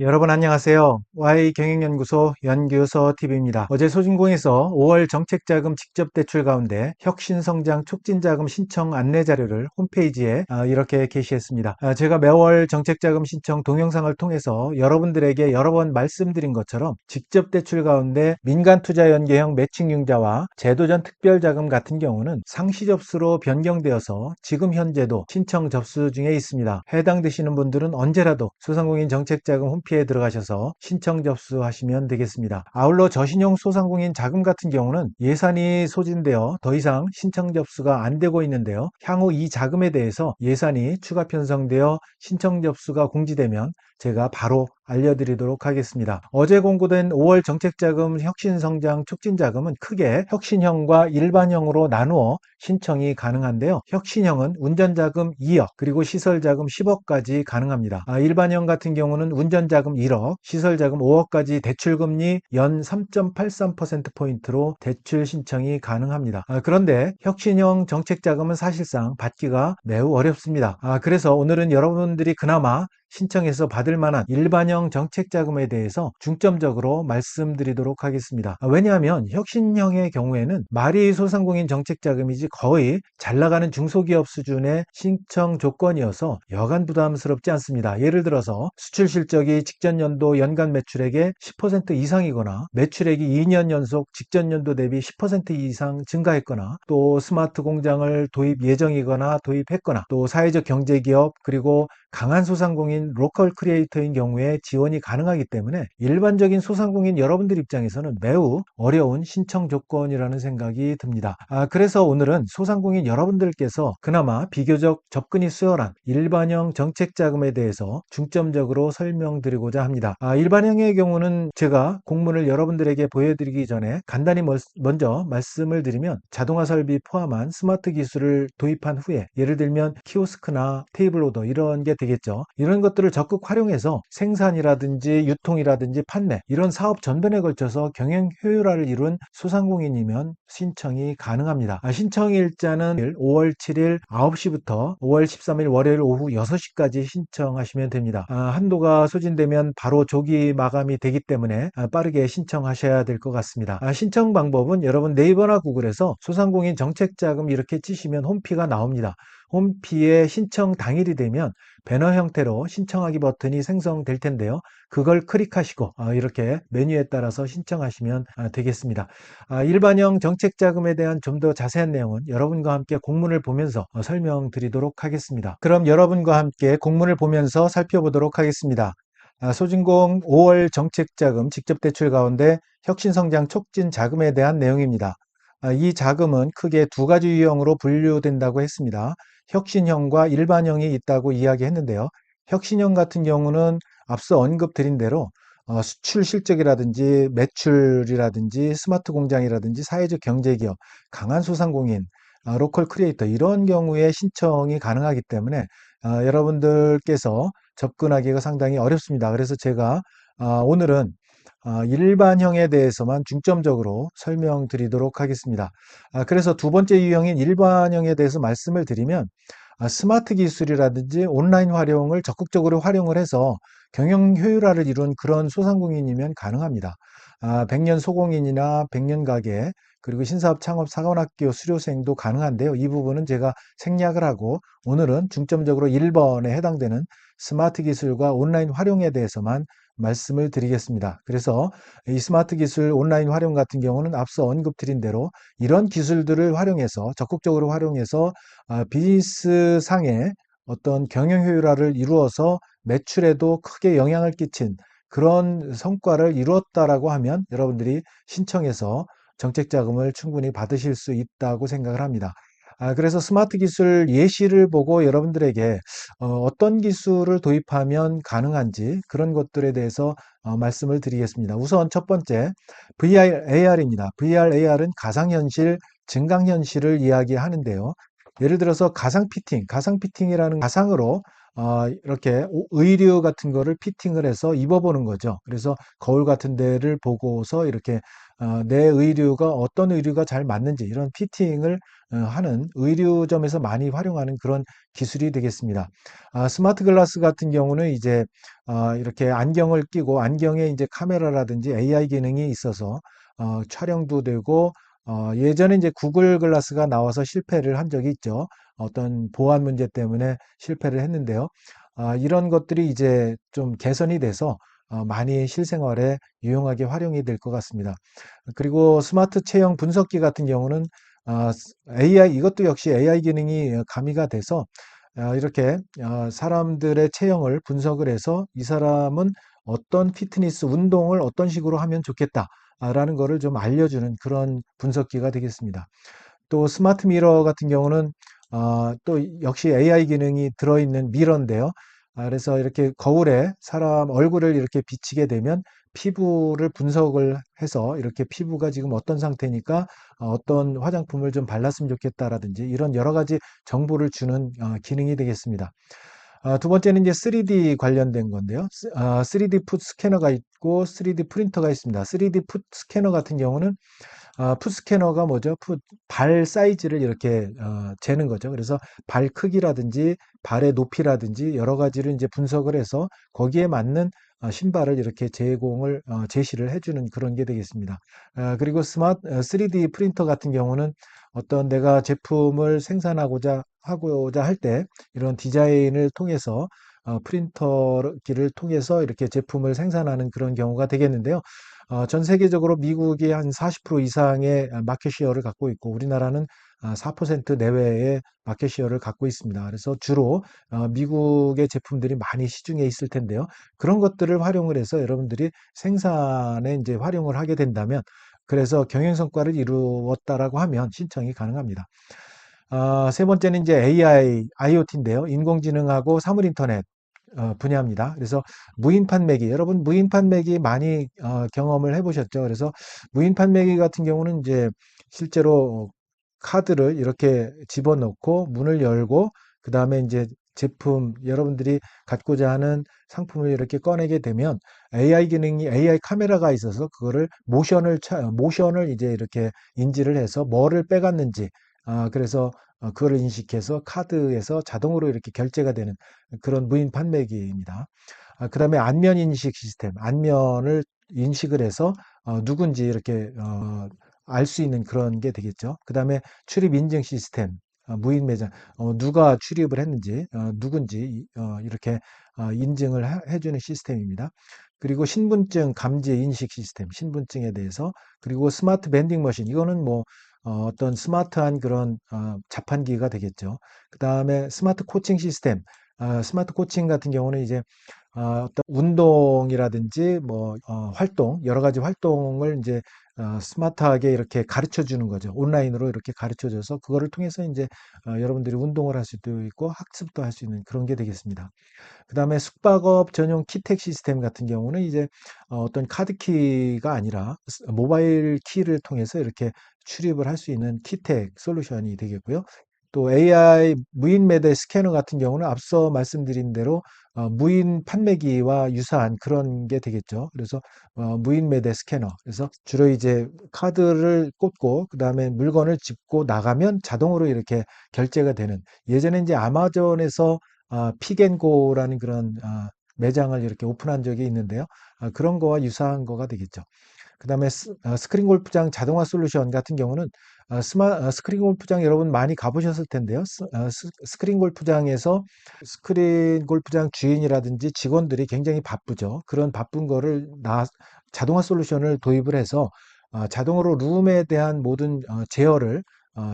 여러분 안녕하세요. Y경영연구소 연구소 TV입니다. 어제 소진공에서 5월 정책자금 직접대출 가운데 혁신성장 촉진자금 신청 안내 자료를 홈페이지에 아, 이렇게 게시했습니다. 아, 제가 매월 정책자금 신청 동영상을 통해서 여러분들에게 여러 번 말씀드린 것처럼 직접대출 가운데 민간투자연계형 매칭융자와 제도전 특별자금 같은 경우는 상시 접수로 변경되어서 지금 현재도 신청 접수 중에 있습니다. 해당되시는 분들은 언제라도 소상공인 정책자금 홈페이지 홈피에 들어가셔서 신청 접수하시면 되겠습니다. 아울러 저신용 소상공인 자금 같은 경우는 예산이 소진되어 더 이상 신청 접수가 안 되고 있는데요. 향후 이 자금에 대해서 예산이 추가 편성되어 신청 접수가 공지되면 제가 바로 알려드리도록 하겠습니다. 어제 공고된 5월 정책자금 혁신성장 촉진자금은 크게 혁신형과 일반형으로 나누어 신청이 가능한데요. 혁신형은 운전자금 2억 그리고 시설자금 10억까지 가능합니다. 아, 일반형 같은 경우는 운전자금 1억, 시설자금 5억까지 대출금리 연 3.83%포인트로 대출 신청이 가능합니다. 아, 그런데 혁신형 정책자금은 사실상 받기가 매우 어렵습니다. 아, 그래서 오늘은 여러분들이 그나마 신청해서 받을 만한 일반형 정책 자금에 대해서 중점적으로 말씀드리도록 하겠습니다. 아, 왜냐하면 혁신형의 경우에는 말이 소상공인 정책 자금이지 거의 잘 나가는 중소기업 수준의 신청 조건이어서 여간 부담스럽지 않습니다. 예를 들어서 수출 실적이 직전 연도 연간 매출액의 10% 이상이거나 매출액이 2년 연속 직전 연도 대비 10% 이상 증가했거나 또 스마트 공장을 도입 예정이거나 도입했거나 또 사회적 경제기업 그리고 강한 소상공인 로컬 크리에이터인 경우에 지원이 가능하기 때문에 일반적인 소상공인 여러분들 입장에서는 매우 어려운 신청 조건이라는 생각이 듭니다. 아, 그래서 오늘은 소상공인 여러분들께서 그나마 비교적 접근이 수월한 일반형 정책 자금에 대해서 중점적으로 설명드리고자 합니다. 아, 일반형의 경우는 제가 공문을 여러분들에게 보여드리기 전에 간단히 먼저 말씀을 드리면 자동화 설비 포함한 스마트 기술을 도입한 후에 예를 들면 키오스크나 테이블 오더 이런 게 되겠죠. 이런 것들을 적극 활용해서 생산이라든지 유통이라든지 판매 이런 사업 전반에 걸쳐서 경영 효율화를 이룬 소상공인이면 신청이 가능합니다. 아, 신청 일자는 5월 7일 9시부터 5월 13일 월요일 오후 6시까지 신청하시면 됩니다. 아, 한도가 소진되면 바로 조기 마감이 되기 때문에 아, 빠르게 신청하셔야 될 것 같습니다. 아, 신청 방법은 여러분 네이버나 구글에서 소상공인 정책자금 이렇게 치시면 홈피가 나옵니다. 홈피에 신청 당일이 되면 배너 형태로 신청하기 버튼이 생성될 텐데요. 그걸 클릭하시고 어, 이렇게 메뉴에 따라서 신청하시면 아, 되겠습니다. 아, 일반형 정책자금에 대한 좀 더 자세한 내용은 여러분과 함께 공문을 보면서 어, 설명드리도록 하겠습니다. 그럼 여러분과 함께 공문을 보면서 살펴보도록 하겠습니다. 아, 소진공 5월 정책자금 직접대출 가운데 혁신성장 촉진 자금에 대한 내용입니다. 이 자금은 크게 두 가지 유형으로 분류된다고 했습니다. 혁신형과 일반형이 있다고 이야기했는데요. 혁신형 같은 경우는 앞서 언급드린 대로 어, 수출 실적이라든지 매출이라든지 스마트 공장이라든지 사회적 경제기업, 강한 소상공인, 어, 로컬 크리에이터 이런 경우에 신청이 가능하기 때문에 어, 여러분들께서 접근하기가 상당히 어렵습니다. 그래서 제가 오늘은 일반형에 대해서만 중점적으로 설명드리도록 하겠습니다. 그래서 두 번째 유형인 일반형에 대해서 말씀을 드리면 아, 스마트 기술이라든지 온라인 활용을 적극적으로 활용을 해서 경영 효율화를 이룬 그런 소상공인이면 가능합니다. 아, 100년 소공인이나 100년 가게 그리고 신사업 창업 사관학교 수료생도 가능한데요. 이 부분은 제가 생략을 하고 오늘은 중점적으로 1번에 해당되는 스마트 기술과 온라인 활용에 대해서만 말씀을 드리겠습니다. 그래서 이 스마트 기술 온라인 활용 같은 경우는 앞서 언급드린 대로 이런 기술들을 활용해서 적극적으로 활용해서 아, 비즈니스 상의 어떤 경영 효율화를 이루어서 매출에도 크게 영향을 끼친 그런 성과를 이루었다라고 하면 여러분들이 신청해서 정책 자금을 충분히 받으실 수 있다고 생각을 합니다. 아, 그래서 스마트 기술 예시를 보고 여러분들에게 어, 떤 기술을 도입하면 가능한지 그런 것들에 대해서 어, 말씀을 드리겠습니다. 우선 첫 번째 VR, AR입니다. VR, AR은 가상현실, 증강현실을 이야기하는데요. 예를 들어서 가상 피팅, 가상 피팅이라는 가상으로 어, 이렇게 의류 같은 거를 피팅을 해서 입어보는 거죠. 그래서 거울 같은 데를 보고서 이렇게 어, 내 의류가 어떤 의류가 잘 맞는지 이런 피팅을 어, 하는 의류점에서 많이 활용하는 그런 기술이 되겠습니다. 아, 스마트 글라스 같은 경우는 이제 어, 이렇게 안경을 끼고 안경에 이제 카메라라든지 AI 기능이 있어서 어, 촬영도 되고 어, 예전에 이제 구글 글라스가 나와서 실패를 한 적이 있죠. 어떤 보안 문제 때문에 실패를 했는데요. 아, 이런 것들이 이제 좀 개선이 돼서 어, 많이 실생활에 유용하게 활용이 될 것 같습니다. 그리고 스마트 체형 분석기 같은 경우는 아, AI 이것도 역시 AI 기능이 가미가 돼서 아, 이렇게 아, 사람들의 체형을 분석을 해서 이 사람은 어떤 피트니스 운동을 어떤 식으로 하면 좋겠다라는 거를 좀 알려주는 그런 분석기가 되겠습니다. 또 스마트 미러 같은 경우는 어, 또 역시 AI 기능이 들어있는 미러인데요. 아, 그래서 이렇게 거울에 사람 얼굴을 이렇게 비치게 되면 피부를 분석을 해서 이렇게 피부가 지금 어떤 상태니까 어, 어떤 화장품을 좀 발랐으면 좋겠다라든지 이런 여러 가지 정보를 주는 어, 기능이 되겠습니다. 아, 두 번째는 이제 3D 관련된 건데요. 3D 풋 스캐너가 있고 3D 프린터가 있습니다. 3D 풋 스캐너 같은 경우는 아, 풋 스캐너가 뭐죠? 풋, 발 사이즈를 이렇게 어, 재는 거죠. 그래서 발 크기라든지 발의 높이라든지 여러 가지를 이제 분석을 해서 거기에 맞는 어, 신발을 이렇게 제공을 어, 제시를 해주는 그런 게 되겠습니다. 아, 그리고 스마트 3D 어, 프린터 같은 경우는 어떤 내가 제품을 생산하고자 하고자 할 때 이런 디자인을 통해서 어, 프린터기를 통해서 이렇게 제품을 생산하는 그런 경우가 되겠는데요. 어, 전 세계적으로 미국이 한 40% 이상의 마켓 시어를 갖고 있고 우리나라는 4% 아, 내외의 마켓 시어를 갖고 있습니다. 그래서 주로 어, 미국의 제품들이 많이 시중에 있을 텐데요. 그런 것들을 활용을 해서 여러분들이 생산에 이제 활용을 하게 된다면 그래서 경영 성과를 이루었다라고 하면 신청이 가능합니다. 어, 세 번째는 이제 AI, IoT인데요. 인공지능하고 사물인터넷 어, 분야입니다. 그래서 무인 판매기, 여러분 무인 판매기 많이 어, 경험을 해보셨죠? 그래서 무인 판매기 같은 경우는 이제 실제로 카드를 이렇게 집어넣고 문을 열고 그 다음에 이제 제품 여러분들이 갖고자 하는 상품을 이렇게 꺼내게 되면 AI 기능이 AI 카메라가 있어서 그거를 모션을 차, 모션을 이제 이렇게 인지를 해서 뭐를 빼갔는지 아 그래서 어, 그거를 인식해서 카드에서 자동으로 이렇게 결제가 되는 그런 무인 판매기입니다. 아, 그 다음에 안면 인식 시스템, 안면을 인식을 해서 어, 누군지 이렇게 어, 알수 있는 그런 게 되겠죠. 그 다음에 출입 인증 시스템, 어, 무인 매장, 어, 누가 출입을 했는지, 어, 누군지 이렇게 인증을 해주는 시스템입니다. 그리고 신분증 감지 인식 시스템, 신분증에 대해서 그리고 스마트 밴딩 머신 이거는 뭐 어, 어떤 스마트한 그런 어, 자판기가 되겠죠. 그 다음에 스마트 코칭 시스템, 어, 스마트 코칭 같은 경우는 이제 어, 어떤 운동이라든지 뭐 어, 활동 여러 가지 활동을 이제 어, 스마트하게 이렇게 가르쳐 주는 거죠. 온라인으로 이렇게 가르쳐 줘서 그거를 통해서 이제 어, 여러분들이 운동을 할 수도 있고 학습도 할 수 있는 그런 게 되겠습니다. 그 다음에 숙박업 전용 키택 시스템 같은 경우는 이제 어, 어떤 카드키가 아니라 모바일 키를 통해서 이렇게 출입을 할 수 있는 키텍 솔루션이 되겠고요. 또 AI 무인 매대 스캐너 같은 경우는 앞서 말씀드린 대로 어, 무인 판매기와 유사한 그런 게 되겠죠. 그래서 어, 무인 매대 스캐너. 그래서 주로 이제 카드를 꽂고 그 다음에 물건을 짚고 나가면 자동으로 이렇게 결제가 되는. 예전에 이제 아마존에서 어, 픽앤고라는 그런 어, 매장을 이렇게 오픈한 적이 있는데요. 어, 그런 거와 유사한 거가 되겠죠. 그 다음에 어, 스크린 골프장 자동화 솔루션 같은 경우는 어, 스마, 어, 스크린 골프장 여러분 많이 가보셨을 텐데요. 스, 크린 골프장에서 스크린 골프장 주인이라든지 직원들이 굉장히 바쁘죠. 그런 바쁜 거를 나, 자동화 솔루션을 도입을 해서 자동으로 룸에 대한 모든 제어를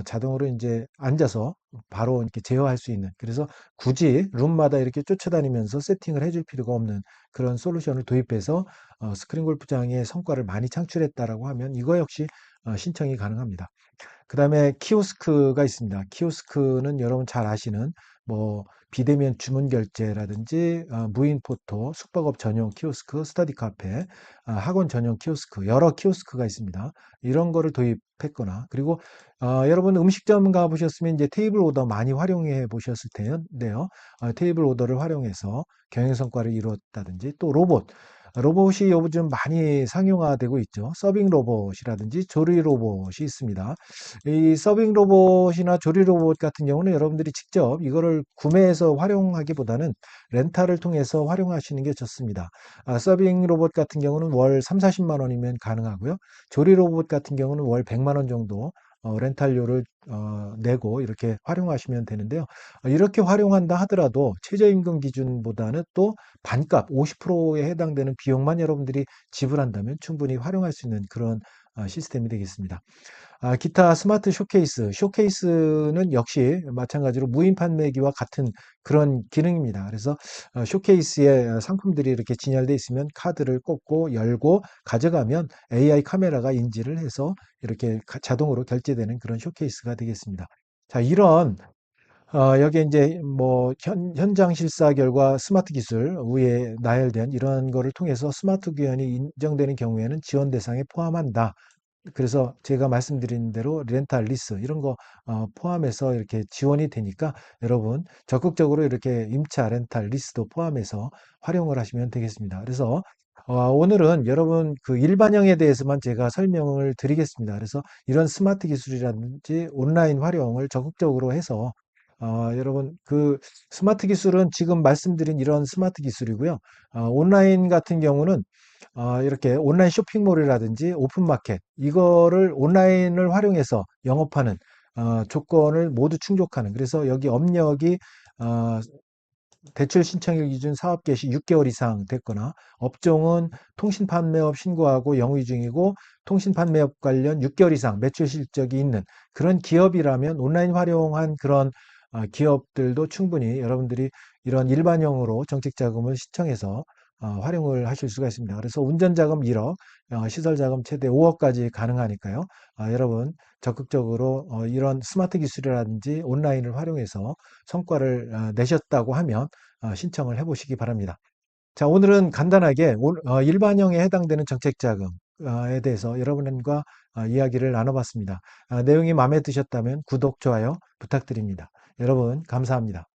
자동으로 이제 앉아서 바로 이렇게 제어할 수 있는 그래서 굳이 룸마다 이렇게 쫓아다니면서 세팅을 해줄 필요가 없는 그런 솔루션을 도입해서 어, 스크린 골프장의 성과를 많이 창출했다라고 하면 이거 역시 어, 신청이 가능합니다. 그 다음에 키오스크가 있습니다. 키오스크는 여러분 잘 아시는 뭐 비대면 주문 결제라든지 어, 무인 포토, 숙박업 전용 키오스크, 스터디 카페, 어, 학원 전용 키오스크 여러 키오스크가 있습니다. 이런 거를 도입했거나 그리고 어, 여러분 음식점 가 보셨으면 이제 테이블 오더 많이 활용해 보셨을 텐데요. 어, 테이블 오더를 활용해서 경영 성과를 이루었다든지 또 로봇 로봇이 요즘 많이 상용화되고 있죠. 서빙 로봇이라든지 조리 로봇이 있습니다. 이 서빙 로봇이나 조리 로봇 같은 경우는 여러분들이 직접 이거를 구매해서 활용하기보다는 렌탈을 통해서 활용하시는 게 좋습니다. 아, 서빙 로봇 같은 경우는 월 3, 40만 원이면 가능하고요. 조리 로봇 같은 경우는 월 100만 원 정도 어, 렌탈료를 어, 내고 이렇게 활용하시면 되는데요. 어, 이렇게 활용한다 하더라도 최저임금 기준보다는 또 반값 50%에 해당되는 비용만 여러분들이 지불한다면 충분히 활용할 수 있는 그런 어, 시스템이 되겠습니다. 아, 기타 스마트 쇼케이스, 쇼케이스는 역시 마찬가지로 무인 판매기와 같은 그런 기능입니다. 그래서 어, 쇼케이스에 상품들이 이렇게 진열되어 있으면 카드를 꽂고 열고 가져가면 AI 카메라가 인지를 해서 이렇게 가- 자동으로 결제되는 그런 쇼케이스가 되겠습니다. 자, 이런 어, 여기에 이제 뭐 현, 현장 실사 결과 스마트 기술 위에 나열된 이런 거를 통해서 스마트 귀환이 인정되는 경우에는 지원 대상에 포함한다. 그래서 제가 말씀드린 대로 렌탈 리스 이런 거 어, 포함해서 이렇게 지원이 되니까 여러분 적극적으로 이렇게 임차 렌탈 리스도 포함해서 활용을 하시면 되겠습니다. 그래서 어, 오늘은 여러분 그 일반형에 대해서만 제가 설명을 드리겠습니다. 그래서 이런 스마트 기술이라든지 온라인 활용을 적극적으로 해서 어, 여러분 그 스마트 기술은 지금 말씀드린 이런 스마트 기술이고요. 어, 온라인 같은 경우는 어, 이렇게 온라인 쇼핑몰이라든지 오픈마켓 이거를 온라인을 활용해서 영업하는 어, 조건을 모두 충족하는 그래서 여기 업력이 어, 대출 신청일 기준 사업 개시 6개월 이상 됐거나 업종은 통신 판매업 신고하고 영위 중이고 통신 판매업 관련 6개월 이상 매출 실적이 있는 그런 기업이라면 온라인 활용한 그런 어, 기업들도 충분히 여러분들이 이런 일반형으로 정책 자금을 신청해서 어, 활용을 하실 수가 있습니다. 그래서 운전자금 1억, 어, 시설자금 최대 5억까지 가능하니까요. 아, 여러분 적극적으로 어, 이런 스마트 기술이라든지 온라인을 활용해서 성과를 어, 내셨다고 하면 어, 신청을 해보시기 바랍니다. 자, 오늘은 간단하게 일반형에 해당되는 정책 자금 에 대해서 여러분과 어, 이야기를 나눠봤습니다. 아, 내용이 마음에 드셨다면 구독, 좋아요 부탁드립니다. 여러분, 감사합니다.